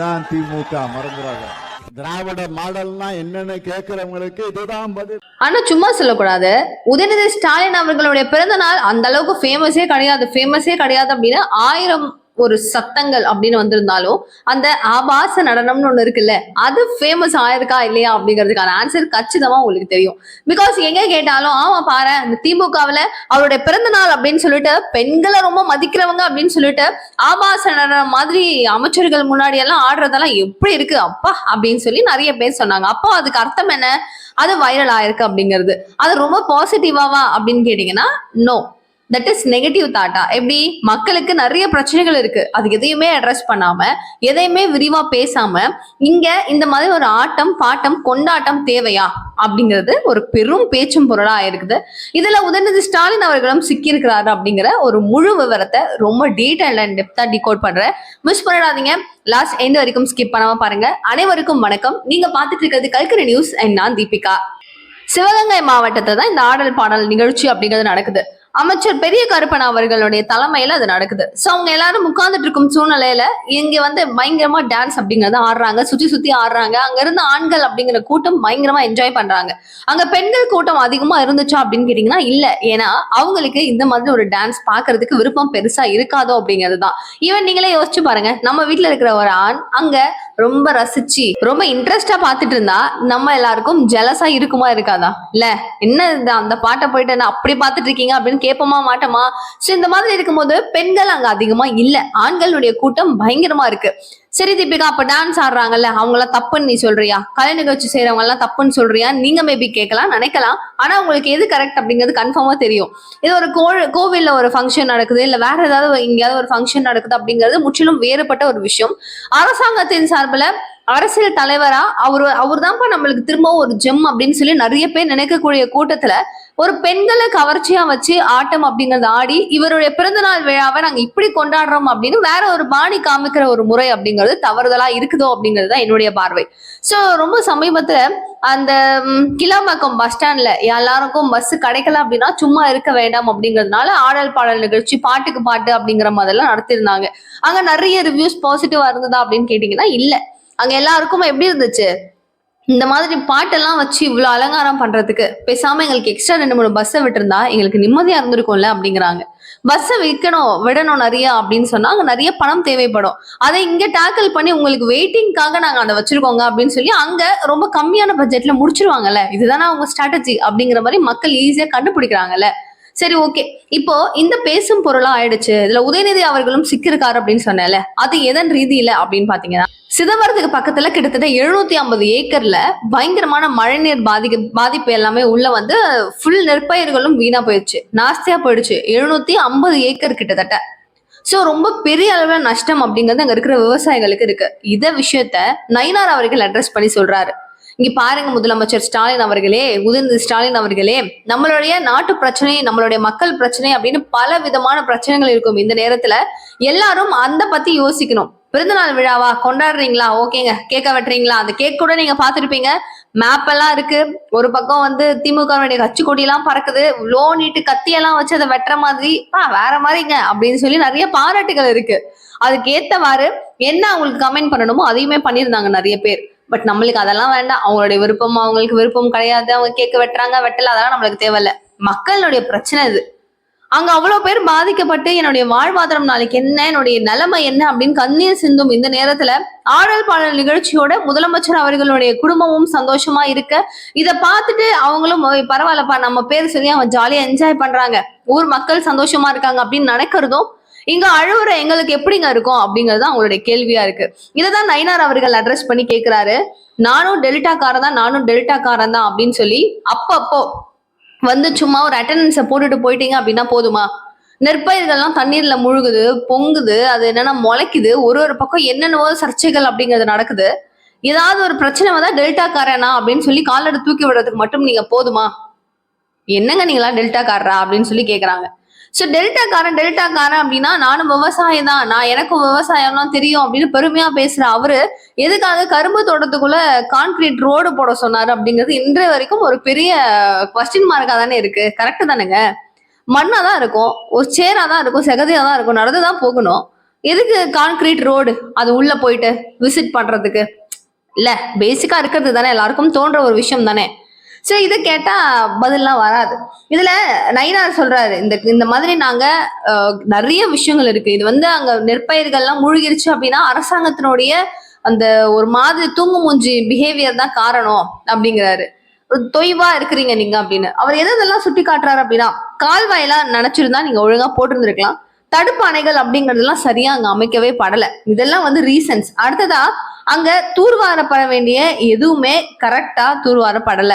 இதுதான் திமுக மறந்துடாத திராவிட மாடல்னா என்னன்னு கேட்கிறவங்களுக்கு இதுதான் பதில். ஆனா சும்மா சொல்லக்கூடாது. உதயநிதி ஸ்டாலின் அவர்களுடைய பிறந்த நாள் அந்த அளவுக்கு ஃபேமஸே கிடையாது. ஃபேமஸே கிடையாது அப்படின்னு ஆயிரம் ஒரு சத்தங்கள் அப்படின்னு வந்திருந்தாலும் அந்த ஆபாச நடனம்னு ஒண்ணு இருக்குல்ல அது ஃபேமஸ் ஆயிருக்கா இல்லையா அப்படிங்கிறதுக்கான ஆன்சர் கச்சிதமா உங்களுக்கு தெரியும். பிகாஸ் எங்க கேட்டாலும் ஆமா பாரு இந்த திமுகவுல அவருடைய பிறந்த நாள் அப்படின்னு சொல்லிட்டு பெண்களை ரொம்ப மதிக்கிறவங்க அப்படின்னு சொல்லிட்டு ஆபாச நடனம் மாதிரி அமைச்சர்கள் முன்னாடி எல்லாம் ஆடுறதெல்லாம் எப்படி இருக்கு? அப்பா அப்படின்னு சொல்லி நிறைய பேர் சொன்னாங்க. அப்போ அதுக்கு அர்த்தம் என்ன? அது வைரல் ஆயிருக்கு அப்படிங்கிறது. அது ரொம்ப பாசிட்டிவாவா அப்படின்னு கேட்டீங்கன்னா நோ தட் இஸ் நெகட்டிவ் தாட்டா எப்படி? மக்களுக்கு நிறைய பிரச்சனைகள் இருக்கு. அது எதையுமே அட்ரஸ் பண்ணாம எதையுமே விரிவா பேசாம இங்க இந்த மாதிரி ஒரு ஆட்டம் பாட்டம் கொண்டாட்டம் தேவையா? அப்படிங்கிறது ஒரு பெரும் பேச்சும் பொருளா இருக்குது. இதுல உதயநிதி ஸ்டாலின் அவர்களும் சிக்கியிருக்கிறாரு அப்படிங்கிற ஒரு முழு விவரத்தை ரொம்ப டீட்டெயில் அண்ட் டெப்தா டிகோட் பண்றேன் மிஸ் பண்ணிடாதீங்க. லாஸ்ட் எந்த வரைக்கும் ஸ்கிப் பண்ணாம பாருங்க. அனைவருக்கும் வணக்கம். நீங்க பாத்துட்டு இருக்கிறது கல்கரி நியூஸ். அண்ட் நான் தீபிகா. சிவகங்கை மாவட்டத்தில் தான் இந்த ஆடல் பாடல் நிகழ்ச்சி அப்படிங்கிறது நடக்குது. அமைச்சர் பெரிய கருப்பன் அவர்களுடைய தலைமையில அது நடக்குது. சோ அவங்க எல்லாரும் உட்கார்ந்துட்டு இருக்கும் சூழ்நிலையில இங்க வந்து பயங்கரமா டான்ஸ் அப்படிங்கறத ஆடுறாங்க. சுத்தி சுத்தி ஆடுறாங்க. அங்க இருந்த ஆண்கள் அப்படிங்கிற கூட்டம் பயங்கரமா என்ஜாய் பண்றாங்க. அங்க பெண்கள் கூட்டம் அதிகமா இருந்துச்சா அப்படின்னு கேட்டீங்கன்னா இல்ல. ஏன்னா அவங்களுக்கு இந்த மாதிரி ஒரு டான்ஸ் பாக்குறதுக்கு விருப்பம் பெருசா இருக்காதோ அப்படிங்கிறது தான் ஈவன் நீங்களே யோசிச்சு பாருங்க. நம்ம வீட்டுல இருக்கிற ஒரு ஆண் அங்க ரொம்ப ரசிச்சு ரொம்ப இன்ட்ரெஸ்டா பாத்துட்டு இருந்தா நம்ம எல்லாருக்கும் ஜெலஸா இருக்குமா இருக்காதா? இல்ல என்ன அந்த பாட்டை போயிட்டு அப்படி பாத்துட்டு இருக்கீங்க அப்படின்னு கேட்போமா மாட்டோமா? சோ இந்த மாதிரி இருக்கும்போது பெண்கள் அங்க அதிகமா இல்ல. ஆண்களுடைய கூட்டம் பயங்கரமா இருக்கு. சரி தீபிகா அப்ப டான்ஸ் ஆடுறாங்கல்ல அவங்களாம் தப்புன்னு நீ சொல்றியா? கலை நிகழ்ச்சி செய்யறவங்க எல்லாம் தப்புன்னு சொல்றியா? நீங்க மேபி கேட்கலாம் நினைக்கலாம். ஆனா உங்களுக்கு எது கரெக்ட் அப்படிங்கிறது கன்ஃபார்மா தெரியும். இது ஒரு கோ கோவில்ல ஒரு ஃபங்க்ஷன் நடக்குது இல்ல வேற ஏதாவது எங்கேயாவது ஒரு ஃபங்க்ஷன் நடக்குது அப்படிங்கிறது முற்றிலும் வேறுபட்ட ஒரு விஷயம். அரசாங்கத்தின் சார்பில் அரசியல் தலைவரா அவரு அவர் தான்ப்பா நம்மளுக்கு திரும்பவும் ஒரு ஜெம் அப்படின்னு சொல்லி நிறைய பேர் நினைக்கக்கூடிய கூட்டத்துல ஒரு பெண்களை கவர்ச்சியா வச்சு ஆட்டம் அப்படிங்கறத ஆடி இவருடைய பிறந்தநாள் விழாவை நாங்க இப்படி கொண்டாடுறோம் அப்படின்னு வேற ஒரு பாணி காமிக்கிற ஒரு முறை அப்படிங்கிறது தவறுதலா இருக்குதோ அப்படிங்கிறது தான் என்னுடைய பார்வை. சோ ரொம்ப சமீபத்துல அந்த ம், கிளாம்பாக்கம் பஸ் ஸ்டாண்ட்ல எல்லாருக்கும் பஸ் கிடைக்கல அப்படின்னா சும்மா இருக்க வேண்டாம் அப்படிங்கிறதுனால ஆடல் பாடல் நிகழ்ச்சி பாட்டுக்கு பாட்டு அப்படிங்கிற மாதிரிலாம் நடத்திருந்தாங்க அங்க நிறைய ரிவ்யூஸ் பாசிட்டிவா இருந்ததா அப்படின்னு கேட்டீங்கன்னா இல்ல. அங்க எல்லாருக்கும் எப்படி இருந்துச்சு? இந்த மாதிரி பாட்டெல்லாம் வச்சு இவ்வளோ அலங்காரம் பண்றதுக்கு பேசாம எங்களுக்கு எக்ஸ்ட்ரா ரெண்டு மூணு பஸ்ஸை விட்டுருந்தா எங்களுக்கு நிம்மதியா இருந்திருக்கும்ல அப்படிங்கிறாங்க. பஸ்ஸை விற்கணும் விடணும் நிறைய அப்படின்னு சொன்னா அங்க நிறைய பணம் தேவைப்படும். அதை இங்க டேக்கிள் பண்ணி உங்களுக்கு வெயிட்டிங்காக நாங்க அதை வச்சிருக்கோங்க அப்படின்னு சொல்லி அங்க ரொம்ப கம்மியான பட்ஜெட்ல முடிச்சிருவாங்கல்ல. இதுதானே அவங்க ஸ்ட்ராட்டஜி அப்படிங்கிற மாதிரி மக்கள் ஈஸியா கண்டுபிடிக்கிறாங்கல்ல. சரி ஓகே இப்போ இந்த பேசும் பொருளா ஆயிடுச்சு. இதுல உதயநிதி அவர்களும் சிக்கிருக்காரு அப்படின்னு சொன்னேன்ல. அது எதன் ரீதியில அப்படின்னு பாத்தீங்கன்னா சிதம்பரத்துக்கு பக்கத்துல கிட்டத்தட்ட எழுநூத்தி ஐம்பது ஏக்கர்ல பயங்கரமான மழைநீர் பாதிக்க பாதிப்பு எல்லாமே உள்ள வந்து ஃபுல் நெற்பயிர்களும் வீணா போயிடுச்சு நாஸ்தியா போயிடுச்சு. எழுநூத்தி ஐம்பது ஏக்கர் கிட்டத்தட்ட. சோ ரொம்ப பெரிய அளவுல நஷ்டம் அப்படிங்கிறது அங்க இருக்கிற விவசாயிகளுக்கு இருக்கு. இத விஷயத்த நயினார் அவர்கள் அட்ரஸ் பண்ணி சொல்றாரு. இங்க பாருங்க முதலமைச்சர் ஸ்டாலின் அவர்களே உதிர்ந்து ஸ்டாலின் அவர்களே நம்மளுடைய நாட்டு பிரச்சனை நம்மளுடைய மக்கள் பிரச்சனை அப்படின்னு பல விதமான பிரச்சனைகள் இருக்கும் இந்த நேரத்துல. எல்லாரும் அந்த பத்தி யோசிக்கணும். பிறந்தநாள் விழாவா கொண்டாடுறீங்களா? ஓகேங்க. கேக்க வெட்டுறீங்களா? அந்த கேக் கூட நீங்க பாத்துருப்பீங்க மேப் எல்லாம் இருக்கு. ஒரு பக்கம் வந்து திமுகவுடைய கட்சி கொடி எல்லாம் பறக்குது. லோ நீட்டு கத்தி எல்லாம் வச்சு அதை வெட்டுற மாதிரி ஆ வேற மாதிரிங்க அப்படின்னு சொல்லி நிறைய பாராட்டுகள் இருக்கு. அதுக்கு ஏத்தவாறு என்ன அவங்களுக்கு கமெண்ட் பண்ணணுமோ அதையுமே பண்ணியிருந்தாங்க நிறைய பேர். பட் நம்மளுக்கு அதெல்லாம் வேண்டாம். அவங்களுடைய விருப்பம் அவங்களுக்கு விருப்பம் கிடையாது. அவங்க கேட்க வெட்டுறாங்க வெட்டல அதெல்லாம் நம்மளுக்கு தேவையில்லை. மக்களுடைய பிரச்சனை இது. அங்க அவ்வளவு பேர் பாதிக்கப்பட்டு என்னுடைய வாழ்வாதாரம் நாளைக்கு என்ன என்னுடைய நிலைமை என்ன அப்படின்னு கண்ணீர் சிந்தும் இந்த நேரத்துல ஆடல் பாடல் நிகழ்ச்சியோட முதலமைச்சர் அவர்களுடைய குடும்பமும் சந்தோஷமா இருக்க. இதை பார்த்துட்டு அவங்களும் பரவாயில்லப்பா நம்ம பேர் சொல்லி அவன் ஜாலியா என்ஜாய் பண்றாங்க. ஊர் மக்கள் சந்தோஷமா இருக்காங்க அப்படின்னு நினைக்கிறதும் இங்க அழுவுற எங்களுக்கு எப்படிங்க இருக்கும் அப்படிங்கிறது தான் அவங்களுடைய கேள்வியா இருக்கு. இதைதான் நயினார் அவர்கள் அட்ரஸ் பண்ணி கேக்குறாரு. நானும் டெல்டாக்காரன் தான் நானும் டெல்டாக்காரன் தான் அப்படின்னு சொல்லி அப்பப்போ வந்து சும்மா ஒரு அட்டண்டன்ஸை போட்டுட்டு போயிட்டீங்க அப்படின்னா போதுமா? நெற்பயிர்கள்லாம் தண்ணீர்ல முழுகுது பொங்குது அது என்னன்னா முளைக்குது. ஒரு ஒரு பக்கம் என்னென்னவோ சர்ச்சைகள் அப்படிங்கிறது நடக்குது. ஏதாவது ஒரு பிரச்சனை வந்தா டெல்டாக்காரனா அப்படின்னு சொல்லி காலடி தூக்கி விடுறதுக்கு மட்டும் நீங்க போதுமா? என்னங்க நீங்களா டெல்டாக்காரரா அப்படின்னு சொல்லி கேக்குறாங்க. ஸோ டெல்டாக்காரன் டெல்டாக்காரன் அப்படின்னா நானும் விவசாயம் தான் நான் எனக்கும் விவசாயம்லாம் தெரியும் அப்படின்னு பெருமையா பேசுற அவரு எதுக்காக கரும்பு தோட்டத்துக்குள்ள கான்கிரீட் ரோடு போட சொன்னாரு அப்படிங்கிறது இன்றைய வரைக்கும் ஒரு பெரிய கொஸ்டின் மார்க்கா தானே இருக்கு. கரெக்ட் தானேங்க? மண்ணா தான் இருக்கும். ஒரு சேரா தான் இருக்கும். செகதியா தான் இருக்கும். நடந்து தான் போகணும். எதுக்கு கான்கிரீட் ரோடு அது உள்ள போயிட்டு விசிட் பண்றதுக்கு. இல்ல பேசிக்கா இருக்கிறது தானே. எல்லாருக்கும் தோன்ற ஒரு விஷயம் தானே. ஸோ இதை கேட்டா பதிலாம் வராது. இதுல நயினார் சொல்றாரு இந்த இந்த மாதிரி நாங்க நிறைய விஷயங்கள் இருக்கு. இது வந்து அங்க நெற்பயிர்கள்லாம் மூழ்கிருச்சு அப்படின்னா அரசாங்கத்தினுடைய அந்த ஒரு மாதிரி தூங்கு மூஞ்சி பிஹேவியர் தான் காரணம் அப்படிங்கிறாரு. ஒரு தொய்வா இருக்கிறீங்க நீங்க அப்படின்னு. அவர் எது இதெல்லாம் சுட்டி காட்டுறாரு அப்படின்னா கால்வாயெல்லாம் நினைச்சிருந்தா நீங்க ஒழுங்கா போட்டிருந்திருக்கலாம். தடுப்பு அணைகள் அப்படிங்கறதெல்லாம் சரியா அங்க அமைக்கவே படல. இதெல்லாம் வந்து ரீசன்ஸ் அடுத்ததா அங்க தூர்வாரப்பட வேண்டிய எதுவுமே கரெக்டா தூர்வாரப்படல.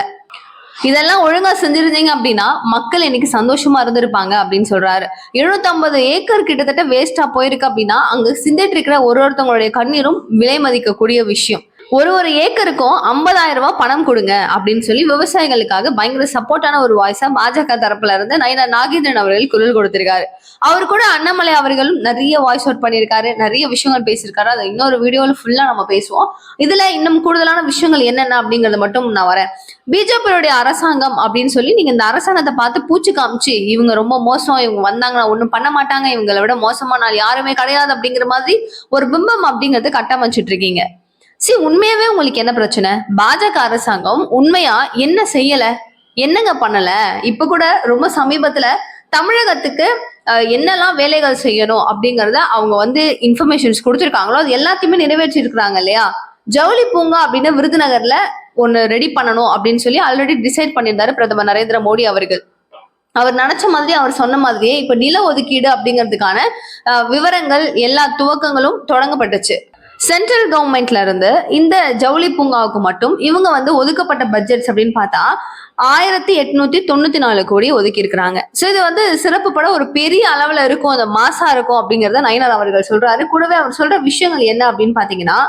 இதெல்லாம் ஒழுங்கா செஞ்சிருந்தீங்க அப்படின்னா மக்கள் இன்னைக்கு சந்தோஷமா இருந்திருப்பாங்க அப்படின்னு சொல்றாரு. 750 ஏக்கர் கிட்டத்தட்ட வேஸ்டா போயிருக்கு அப்படின்னா அங்க சிந்திட்டு இருக்கிற ஒரு ஒருத்தவங்களுடைய கண்ணீரும் விலை மதிக்கக்கூடிய விஷயம். ஒரு ஒரு ஏக்கருக்கும் 50000 ரூபாய் பணம் கொடுங்க அப்படின்னு சொல்லி விவசாயிகளுக்காக பயங்கர சப்போர்ட்டான ஒரு வாய்ஸா பாஜக தரப்புல இருந்து நயனா நாகேந்திரன் அவர்கள் குரல் கொடுத்திருக்காரு. அவர் கூட அண்ணாமலை அவர்களும் நிறைய வாய்ஸ் அவுட் பண்ணியிருக்காரு நிறைய விஷயங்கள் பேசியிருக்காரு. அதை இன்னொரு வீடியோல ஃபுல்லா நம்ம பேசுவோம். இதுல இன்னும் கூடுதலான விஷயங்கள் என்னென்ன அப்படிங்கறத மட்டும் நான் வரேன். பிஜேபியோடைய அரசாங்கம் அப்படின்னு சொல்லி நீங்க இந்த அரசாங்கத்தை பார்த்து பூச்சி காமிச்சு இவங்க ரொம்ப மோசம் இவங்க வந்தாங்கன்னா ஒன்றும் பண்ண மாட்டாங்க இவங்களை விட மோசமான நாள் யாருமே கிடையாது அப்படிங்கிற மாதிரி ஒரு பிம்பம் அப்படிங்கறத கட்டமைச்சிட்டு இருக்கீங்க. சி உண்மையாவே உங்களுக்கு என்ன பிரச்சனை? பாஜக அரசாங்கம் உண்மையா என்ன செய்யல? என்னங்க பண்ணல? இப்ப கூட ரொம்ப சமீபத்துல தமிழகத்துக்கு என்னெல்லாம் வேலைகள் செய்யணும் அப்படிங்கறத அவங்க வந்து இன்ஃபர்மேஷன்ஸ் கொடுத்துருக்காங்களோ அது எல்லாத்தையுமே நிறைவேற்றி இருக்கிறாங்க இல்லையா? ஜவுளி பூங்கா அப்படின்னு விருதுநகர்ல ஒன்னு ரெடி பண்ணணும் அப்படின்னு சொல்லி ஆல்ரெடி டிசைட் பண்ணியிருந்தாரு பிரதமர் நரேந்திர மோடி அவர்கள். அவர் நினைச்ச மாதிரி அவர் சொன்ன மாதிரியே இப்ப நில ஒதுக்கீடு அப்படிங்கிறதுக்கான விவரங்கள் எல்லா துவக்கங்களும் தொடங்கப்பட்டுச்சு. சென்ட்ரல் கவர்மெண்ட்ல இருந்து இந்த ஜவுளி பூங்காவுக்கு மட்டும் இவங்க வந்து ஒதுக்கப்பட்ட பட்ஜெட்ஸ் அப்படின்னு பார்த்தா ஆயிரத்தி எட்நூத்தி தொண்ணூத்தி நாலு கோடி ஒதுக்கி இருக்கிறாங்க. சோ இது வந்து சிறப்பு பட ஒரு பெரிய அளவுல இருக்கும். அந்த மாசா இருக்கும் அப்படிங்கறத நயினார் அவர்கள் சொல்றாரு. கூடவே அவர் சொல்ற விஷயங்கள் என்ன அப்படின்னு பாத்தீங்கன்னா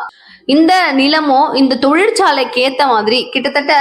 இந்த நிலமோ இந்த தொழிற்சாலைக்கு ஏத்த மாதிரி கிட்டத்தட்ட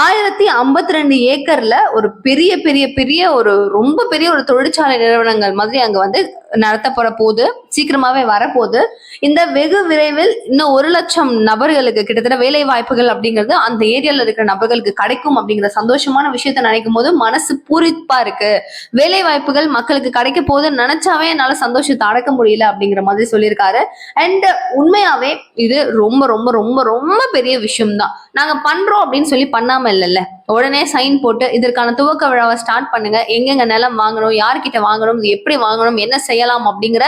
ஆயிரத்தி ஐம்பத்தி ரெண்டு ஏக்கர்ல ஒரு பெரிய பெரிய பெரிய ஒரு ரொம்ப பெரிய ஒரு தொழிற்சாலை நிறுவனங்கள் மாதிரி அங்க வந்து நடத்தப்பட போது சீக்கிரமாவே வரப்போகுது இந்த வெகு விரைவில் இன்னும் ஒரு லட்சம் நபர்களுக்கு கிட்டத்தட்ட வேலை வாய்ப்புகள் அப்படிங்கிறது அந்த ஏரியால இருக்கிற நபர்களுக்கு கிடைக்கும் அப்படிங்கிற சந்தோஷமான விஷயத்த நினைக்கும் போது மனசு பூரிப்பா இருக்கு. வேலை வாய்ப்புகள் மக்களுக்கு கிடைக்க போகுதுன்னு நினைச்சாவே என்னால சந்தோஷத்தை அடக்க முடியல அப்படிங்கிற மாதிரி சொல்லியிருக்காரு. அண்ட் உண்மையாவே இது ரொம்ப ரொம்ப ரொம்ப ரொம்ப பெரிய விஷயம் தான் நாங்க பண்றோம் அப்படின்னு சொல்லி பண்ணாம இல்லைல்ல. உடனே சைன் போட்டு இதற்கான துவக்க விழாவை ஸ்டார்ட் பண்ணுங்க. எங்கெங்க நிலம் வாங்கணும் யார்கிட்ட வாங்கணும் எப்படி வாங்கணும் என்ன செய்யலாம் அப்படிங்கிற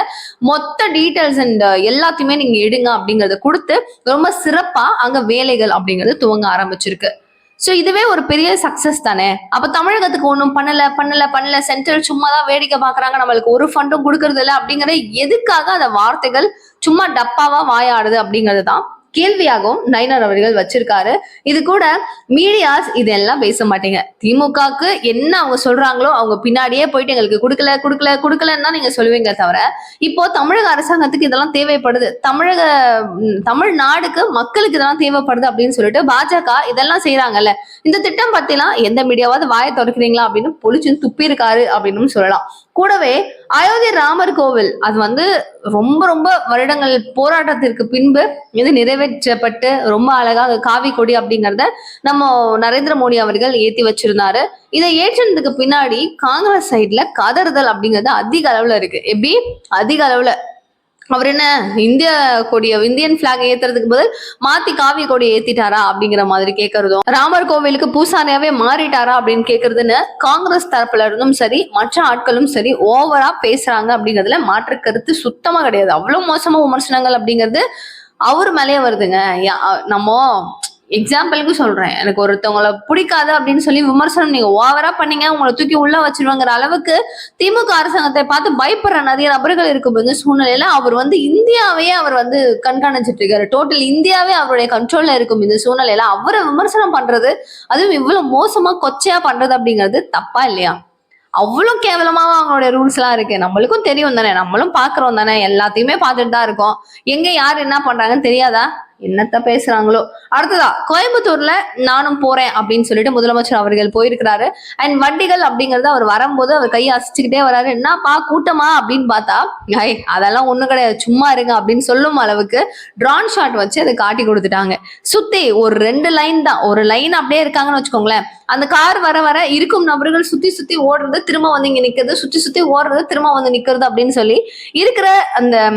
மொத்த டீட்டெயில்ஸ் அண்ட் எல்லாத்தையுமே நீங்க எடுங்க அப்படிங்கறத கொடுத்து ரொம்ப சிறப்பா அங்க வேலைகள் அப்படிங்கிறது துவங்க ஆரம்பிச்சிருக்கு. சோ இதுவே ஒரு பெரிய சக்சஸ் தானே? அப்ப தமிழகத்துக்கு ஒன்றும் பண்ணல பண்ணல பண்ணல சென்ட்ரல் சும்மா தான் வேடிக்கை பாக்குறாங்க நம்மளுக்கு ஒரு ஃபண்டும் கொடுக்கறது இல்லை அப்படிங்கிற எதுக்காக அந்த வார்த்தைகள் சும்மா டப்பாவா வாயாடுது அப்படிங்கிறது தான் கேள்வியாகவும் நயினார் அவர்கள் வச்சிருக்காரு. இது கூட மீடியாஸ் இதெல்லாம் பேச மாட்டீங்க. திமுகவுக்கு என்ன அவங்க சொல்றாங்களோ அவங்க பின்னாடியே போயிட்டு எங்களுக்கு கொடுக்கல கொடுக்கல கொடுக்கலன்னு நீங்க சொல்லுவீங்க தவிர இப்போ தமிழக அரசாங்கத்துக்கு இதெல்லாம் தேவைப்படுது. தமிழக தமிழ்நாடுக்கு மக்களுக்கு இதெல்லாம் தேவைப்படுது அப்படின்னு சொல்லிட்டு பாஜக இதெல்லாம் செய்யறாங்கல்ல இந்த திட்டம் பத்திலாம் எந்த மீடியாவாவது வாயை திறக்கிறீங்களா அப்படின்னு பொலிச்சுன்னு துப்பி இருக்காரு அப்படின்னு சொல்லலாம். கூடவே அயோத்தி ராமர் கோவில் அது வந்து ரொம்ப ரொம்ப வருடங்கள் போராட்டத்திற்கு பின்பு இது நிறைவேற்றப்பட்டு ரொம்ப அழகாக காவி கொடி அப்படிங்கறத நம்ம நரேந்திர மோடி அவர்கள் ஏத்தி வச்சிருந்தாரு. இதை ஏற்றினதுக்கு பின்னாடி காங்கிரஸ் சைட்ல கதறுதல் அப்படிங்கிறது அதிக அளவுல இருக்கு. எப்படி? அதிக அளவுல. அவர் என்ன இந்திய கொடிய இந்தியன் பிளாக் ஏத்துறதுக்கு பதில் மாத்தி காவிய கொடி ஏத்திட்டாரா அப்படிங்கிற மாதிரி கேட்கறதும் ராமர் கோவிலுக்கு பூசாரியாவே மாறிட்டாரா அப்படின்னு கேக்குறதுன்னு காங்கிரஸ் தரப்புல இருந்தும் சரி மற்ற ஆட்களும் சரி ஓவரா பேசுறாங்க அப்படிங்கிறதுல மாற்று கருத்து சுத்தமா கிடையாது. அவ்வளவு மோசமா விமர்சனங்கள் அப்படிங்கிறது அவர் மேலேயே வருதுங்க. யா- நம்ம எக்ஸாம்பிளுக்கு சொல்றேன். எனக்கு ஒருத்தவங்கள பிடிக்காது அப்படின்னு சொல்லி விமர்சனம் நீங்க ஓவரா பண்ணீங்க உங்களை தூக்கி உள்ள வச்சிருவாங்கிற அளவுக்கு திமுக அரசாங்கத்தை பார்த்து பயப்படுற நிறைய நபர்கள் இருக்கும் இந்த சூழ்நிலையில அவர் வந்து இந்தியாவையே அவர் வந்து கண்காணிச்சிட்டு இருக்காரு. டோட்டல் இந்தியாவே அவருடைய கண்ட்ரோல்ல இருக்கும் இந்த சூழ்நிலையில. அவரை விமர்சனம் பண்றது அதுவும் இவ்வளவு மோசமா கொச்சையா பண்றது அப்படிங்கிறது தப்பா இல்லையா? அவ்வளோ கேவலமாக அவங்களோட ரூல்ஸ் எல்லாம் இருக்கு. நம்மளுக்கும் தெரியும் தானே நம்மளும் பாக்குறோம் தானே எல்லாத்தையுமே பார்த்துட்டு தான் இருக்கோம். எங்க யார் என்ன பண்றாங்கன்னு தெரியாதா? என்னத்த பேசுறாங்களோ. அடுத்ததா கோயம்புத்தூர்ல நானும் போறேன் அப்படின்னு சொல்லிட்டு முதலமைச்சர் அவர்கள் போயிருக்கிறாரு. அண்ட் வண்டிகள் அப்படிங்கறத அவர் வரும்போது அவர் கையை அசிச்சுக்கிட்டே வராரு. என்னப்பா கூட்டமா அப்படின்னு பார்த்தா ஐ அதெல்லாம் ஒண்ணு கிடையாது. சும்மா இருங்க அப்படின்னு சொல்லும் அளவுக்கு ட்ரான் ஷாட் வச்சு அதை காட்டி கொடுத்துட்டாங்க. சுத்தி ஒரு ரெண்டு லைன் தான். ஒரு லைன் அப்படியே இருக்காங்கன்னு வச்சுக்கோங்களேன். அந்த கார் வர வர இருக்கும் நபர்கள் சுத்தி சுத்தி ஓடுறது திரும்ப வந்து இங்க நிக்கிறது சுத்தி சுத்தி ஓடுறது திரும்ப வந்து நிக்கிறது அப்படின்னு சொல்லி இருக்கிற அந்த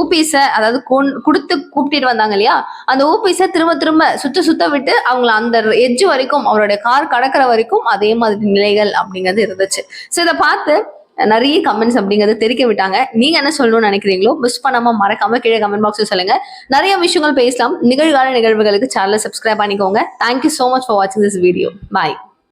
ஊபிஸ அதாவது கொண்- கொடுத்து கூப்பிட்டு வந்தாங்க இல்லையா? அந்த ஊபிஸ திரும்ப திரும்ப சுத்த சுத்த விட்டு அவங்கள அந்த எட்ஜ் வரைக்கும் அவருடைய கார் கடக்கிற வரைக்கும் அதே மாதிரி நிலைகள் அப்படிங்கிறது இருந்துச்சு. ஸோ இதை பார்த்து நிறைய கமெண்ட்ஸ் அப்படிங்கறது தெரிக்க விட்டாங்க. நீங்க என்ன சொல்லணும்னு நினைக்கிறீங்களோ மிஸ் பண்ணாம மறக்காம கீழே கமெண்ட் பாக்ஸ்ல சொல்லுங்க. நிறைய விஷயங்கள் பேசலாம். நிகழ்கால நிகழ்வுகளுக்கு சேனலை சப்ஸ்கிரைப் பண்ணிக்கோங்க. Thank you so much for வாட்சிங் திஸ் வீடியோ பாய்